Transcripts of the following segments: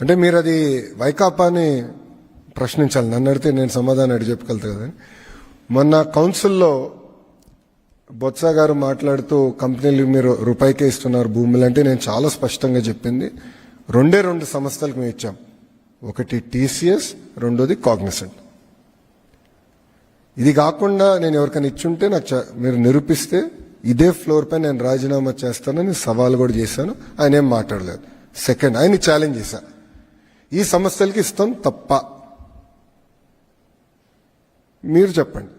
అంటే మీరు అది వైకాపాని ప్రశ్నించాలి. నన్ను అడిగితే నేను సమాధానం అడిగి చెప్పగలుగుతా కదా. మొన్న కౌన్సిల్లో బొత్స గారు మాట్లాడుతూ కంపెనీలు మీరు రూపాయికే ఇస్తున్నారు భూములు అంటే నేను చాలా స్పష్టంగా చెప్పింది. రెండే రెండు సంస్థలకు మేము ఇచ్చాం. ఒకటి టీసీఎస్ రెండోది కాగ్నిసెంట్. ఇది కాకుండా నేను ఎవరికైనా ఇచ్చుంటే నాకు చ- మీరు నిరూపిస్తే ఇదే ఫ్లోర్ పై నేను రాజీనామా చేస్తానని సవాల్ కూడా చేశాను. ఆయన ఏం మాట్లాడలేదు. సెకండ్ ఆయన ఛాలెంజ్ చేశాను ఈ సమస్యలకి ఇస్తాం తప్ప. మీరు చెప్పండి.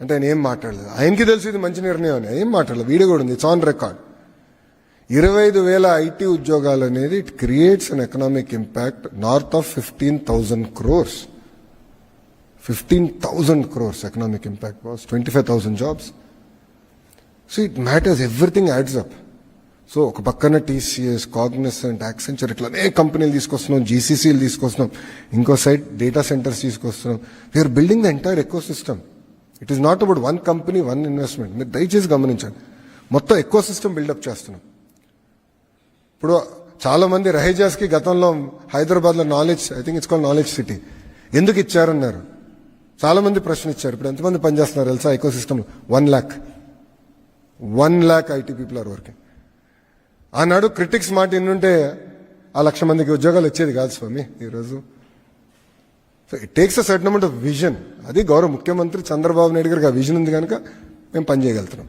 అంటే ఆయన ఏం మాట్లాడలేదు. ఆయనకి తెలిసి ఇది మంచి నిర్ణయం అని. ఏం మాట్లాడలేదు. వీడియో కూడా ఉంది. ఇట్స్ ఆన్ రికార్డ్ ఇరవై ఐదు వేల ఐటీ ఉద్యోగాలు అనేది it creates an economic impact north of fifteen thousand crores fifteen thousand crores economic impact was twenty five thousand jobs so it matters everything adds up so ఒక పక్కన TCS Cognizant Accenture ఇట్లా అనేక కంపెనీలు తీసుకొస్తున్నాం జీసీసీలు తీసుకొస్తున్నాం ఇంకో సైడ్ డేటా సెంటర్స్ తీసుకొస్తున్నాం. We're building the entire ecosystem it is not about one company one investment మీరు దయచేసి గమనించండి. మొత్తం ఎకో సిస్టమ్ బిల్డప్ చేస్తున్నాం. ఇప్పుడు చాలామంది రహేజాస్కి రహేజాస్కి గతంలో హైదరాబాద్లో knowledge I think it's call knowledge city ఎందుకు ఇచ్చారన్నారు? చాలామంది ప్రశ్న ఇచ్చారు. ఇప్పుడు ఎంతమంది పనిచేస్తున్నారు తెలుసా ecosystem one lakh one lakh IT people are working ఆనాడు క్రిటిక్స్ మాట ఎన్నుంటే ఆ లక్ష మందికి ఉద్యోగాలు వచ్చేది కాదు స్వామి ఈరోజు. So it takes a certain amount of vision అది గౌరవ ముఖ్యమంత్రి చంద్రబాబు నాయుడు గారికి ఆ విజన్ ఉంది కనుక మేము పనిచేయగలుగుతున్నాం.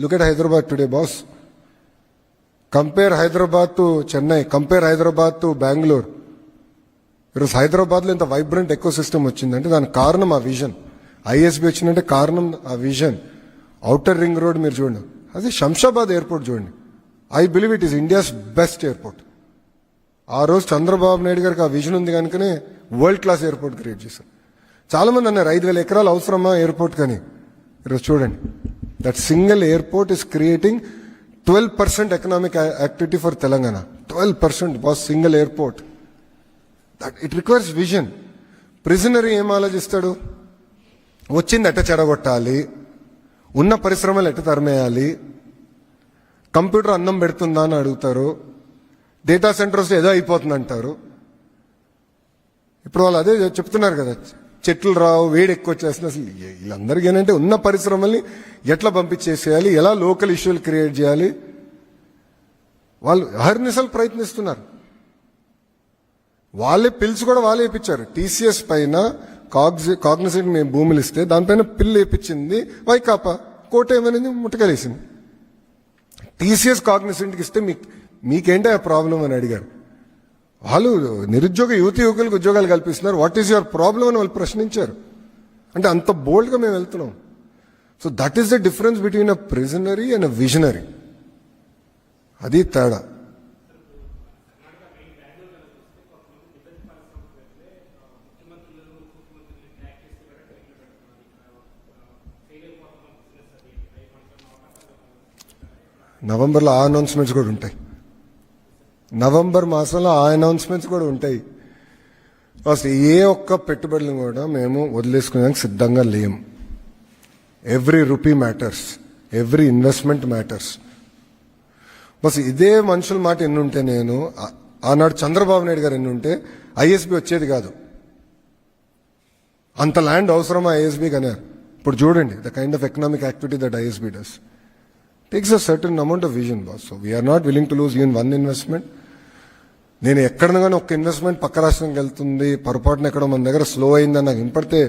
Look at Hyderabad today boss compare Hyderabad to Chennai compare Hyderabad to Bengaluru ఈరోజు హైదరాబాద్లో ఇంత వైబ్రెంట్ ఎకో సిస్టమ్ వచ్చిందంటే దానికి కారణం ఆ విజన్ ఐఎస్బి వచ్చిందంటే కారణం ఆ విజన్ అవుటర్ రింగ్ రోడ్ మీరు చూడండి. అది శంషాబాద్ ఎయిర్పోర్ట్ చూడండి. I believe it is India's best airport ఆ రోజు చంద్రబాబు నాయుడు గారికి ఆ విజన్ ఉంది కనుకనే వరల్డ్ క్లాస్ ఎయిర్పోర్ట్ క్రియేట్ చేశారు. చాలామంది అన్నారు ఐదు వేల ఎకరాలు అవసరమా ఎయిర్పోర్ట్ కానీ? ఈరోజు చూడండి. That single airport is creating twelve percent economic activity for Telangana twelve percent boss single airport that it requires vision prisonary ఏం ఆలోచిస్తాడు? వచ్చింది ఎట్ట చెడగొట్టాలి? ఉన్న పరిశ్రమలు ఎట్ట తరిమేయాలి? కంప్యూటర్ అన్నం పెడుతుందా అని అడుగుతారు. డేటా సెంటర్స్ ఏదో అయిపోతుంది అంటారు ఇప్పుడు వాళ్ళు అదే చెప్తున్నారు కదా చెట్లు రావు వేడి ఎక్కువ వచ్చేస్తుంది అసలు వీళ్ళందరికీ ఏంటంటే ఉన్న పరిశ్రమల్ని ఎట్లా పంపించేసేయాలి? ఎలా లోకల్ ఇష్యూలు క్రియేట్ చేయాలి? వాళ్ళు అహర్నిశలు ప్రయత్నిస్తున్నారు. వాళ్ళే పిల్స్ కూడా వాళ్ళే ఇప్పించారు టీసీఎస్ పైన కాగ్జి కాగ్నిసెంట్ మేము భూములు ఇస్తే దానిపైన పిల్లు వేయించింది వైకాపా. కోట ఏమనేది ముట్టకలేసింది. టీసీఎస్ కాగ్నిసెంట్కి ఇస్తే మీకు మీకేంటి ఆ ప్రాబ్లం అని అడిగారు. వాళ్ళు నిరుద్యోగ యువతి యువకులకు ఉద్యోగాలు కల్పిస్తున్నారు. వాట్ ఈస్ యువర్ ప్రాబ్లం అని వాళ్ళు ప్రశ్నించారు. అంటే అంత బోల్డ్గా మేము వెళ్తున్నాం. So that is the difference between a prisonary and a visionary అది తేడా. నవంబర్లో ఆ అనౌన్స్మెంట్స్ కూడా ఉంటాయి. నవంబర్ మాసంలో ఆ అనౌన్స్మెంట్స్ కూడా ఉంటాయి. అసలు ఏ ఒక్క పెట్టుబడులను కూడా మేము వదిలేసుకునేందుకు సిద్ధంగా లేం. Every rupee matters every investment matters bus ఇదే మనుషుల మాట ఎన్నుంటే నేను ఆనాడు చంద్రబాబు నాయుడు గారు ఎన్నుంటే ఐఎస్బి వచ్చేది కాదు. అంత ల్యాండ్ అవసరమా ఐఎస్బి కనే ఇప్పుడు చూడండి the kind of economic activity that ISB does takes a certain amount of vision boss so we're not willing to lose even one investment నేను ఎక్కడనగానే కానీ ఒక ఇన్వెస్ట్మెంట్ పక్క రాష్ట్రంకి వెళ్తుంది పొరపాటున ఎక్కడో మన దగ్గర స్లో అయిందని నాకు వినపడితే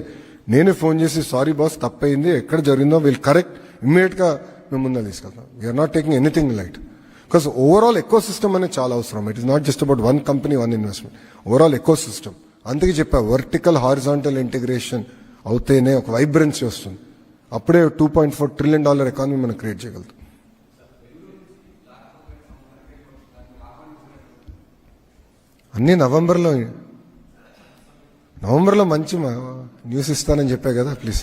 నేనే ఫోన్ చేసి సారీ బాస్ తప్పయింది ఎక్కడ జరిగిందో వీళ్ళు కరెక్ట్ ఇమ్మీడియట్గా మేము ముందు తీసుకెళ్తాం. We're not taking anything light because overall ecosystem అనేది చాలా అవసరం. It is not just about one company one investment overall ecosystem అందుకే చెప్పా వర్టికల్ హారిజాంటల్ ఇంటిగ్రేషన్ అవుతేనే ఒక వైబ్రెన్సీ వస్తుంది. అప్పుడే two point four trillion dollar economy మనం క్రియేట్ చేయగలుగుతాం. అన్నీ నవంబర్లో నవంబర్లో మంచి న్యూస్ ఇస్తానని చెప్పా కదా please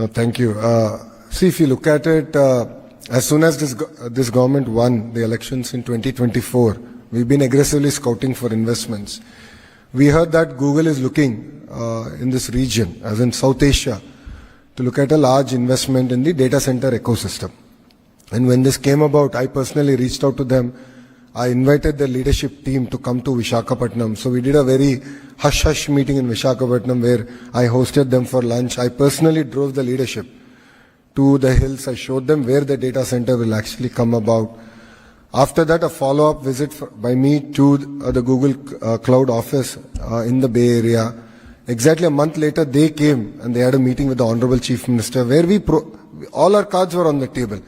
Uh, Thank you. Uh, See, if you look at it, uh, as soon as this this government won the elections in 2024, we've been aggressively scouting for investments. We heard that Google is looking in this region, as in South Asia, to look at a large investment in the data center ecosystem. And when this came about, I personally reached out to them. I invited the leadership team to come to Vishakhapatnam. So we did a very hush hush meeting in Vishakhapatnam where I hosted them for lunch. I personally drove the leadership to the hills. I showed them where the data center will actually come about. After that, a follow up visit by me to uh, the Google uh, Cloud office uh, in the Bay Area. Exactly a month later, they came and they had a meeting with the Honorable Chief Minister where we pro- all our cards were on the table.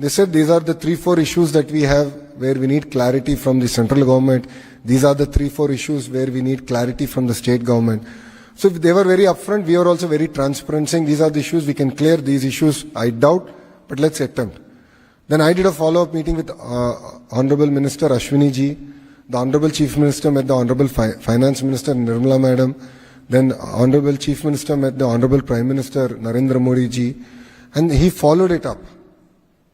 They said these are the three, four issues that we have where we need clarity from the central government. These are the three, four issues where we need clarity from the state government. So if they were very upfront, we were also very transparent saying these are the issues, we can clear these issues. I doubt, but let's attempt. Then I did a follow-up meeting with uh, Honorable Minister Ashwini ji. The Honorable Chief Minister met the Honorable Fi- Finance Minister Nirmala Madam. Then Honorable Chief Minister met the Honorable Prime Minister Narendra Modi ji. And he followed it up.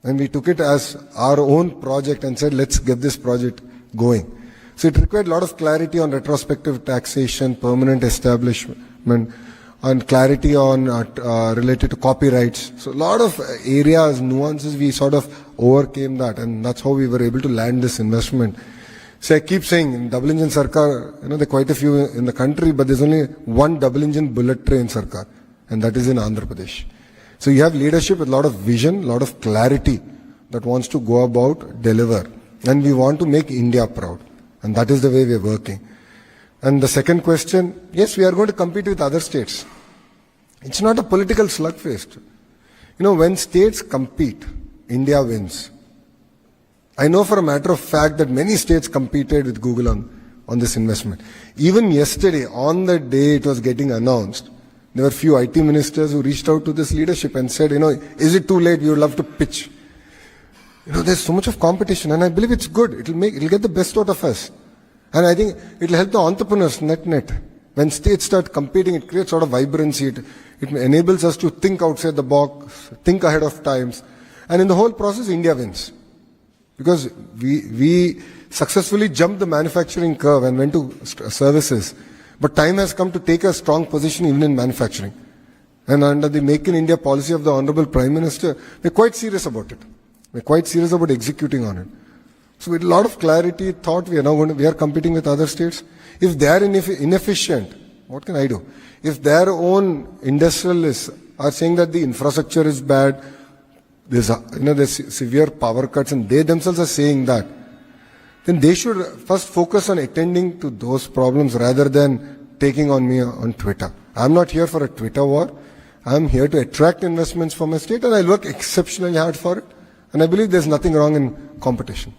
And we took it as our own project and said, let's get this project going. So it required a lot of clarity on retrospective taxation, permanent establishment, and clarity on uh, uh, related to copyrights. So a lot of areas, nuances, we sort of overcame that, and that's how we were able to land this investment. So I keep saying, in double engine Sarkar, you know, there are quite a few in the country, but there's only one double engine bullet train Sarkar, and that is in Andhra Pradesh. So you have leadership with a lot of vision, a lot of clarity that wants to go about, deliver. And we want to make India proud. And that is the way we are working. And the second question, yes, we are going to compete with other states. It's not a political slugfest. You know, when states compete, India wins. I know for a matter of fact that many states competed with Google on, on this investment. Even yesterday, on the day it was getting announced, there were few IT ministers who reached out to this leadership and said, you know, is it too late? We would love to pitch. You know, there's so much of competition, and I believe it's good. It'll make, it'll get the best out of us. And I think it'll help the entrepreneurs net net. When states start competing, it creates sort of vibrancy. It, it enables us to think outside the box, think ahead of times. And in the whole process, India wins. Because we, we successfully jumped the manufacturing curve and went to services. But time has come to take a strong position even in manufacturing. And under the Make in India policy of the Honorable Prime Minister, we're quite serious about it. We're quite serious about executing on it. So with a lot of clarity, thought we are now going to, we are competing with other states. If they are ineff- inefficient, what can I do? If their own industrialists are saying that the infrastructure is bad, there's you know there's severe power cuts, and they themselves are saying that, then they should first focus on attending to those problems rather than taking on me on Twitter. I'm not here for a Twitter war. I'm here to attract investments for my state, and I'll work exceptionally hard for it. And I believe there's nothing wrong in competition.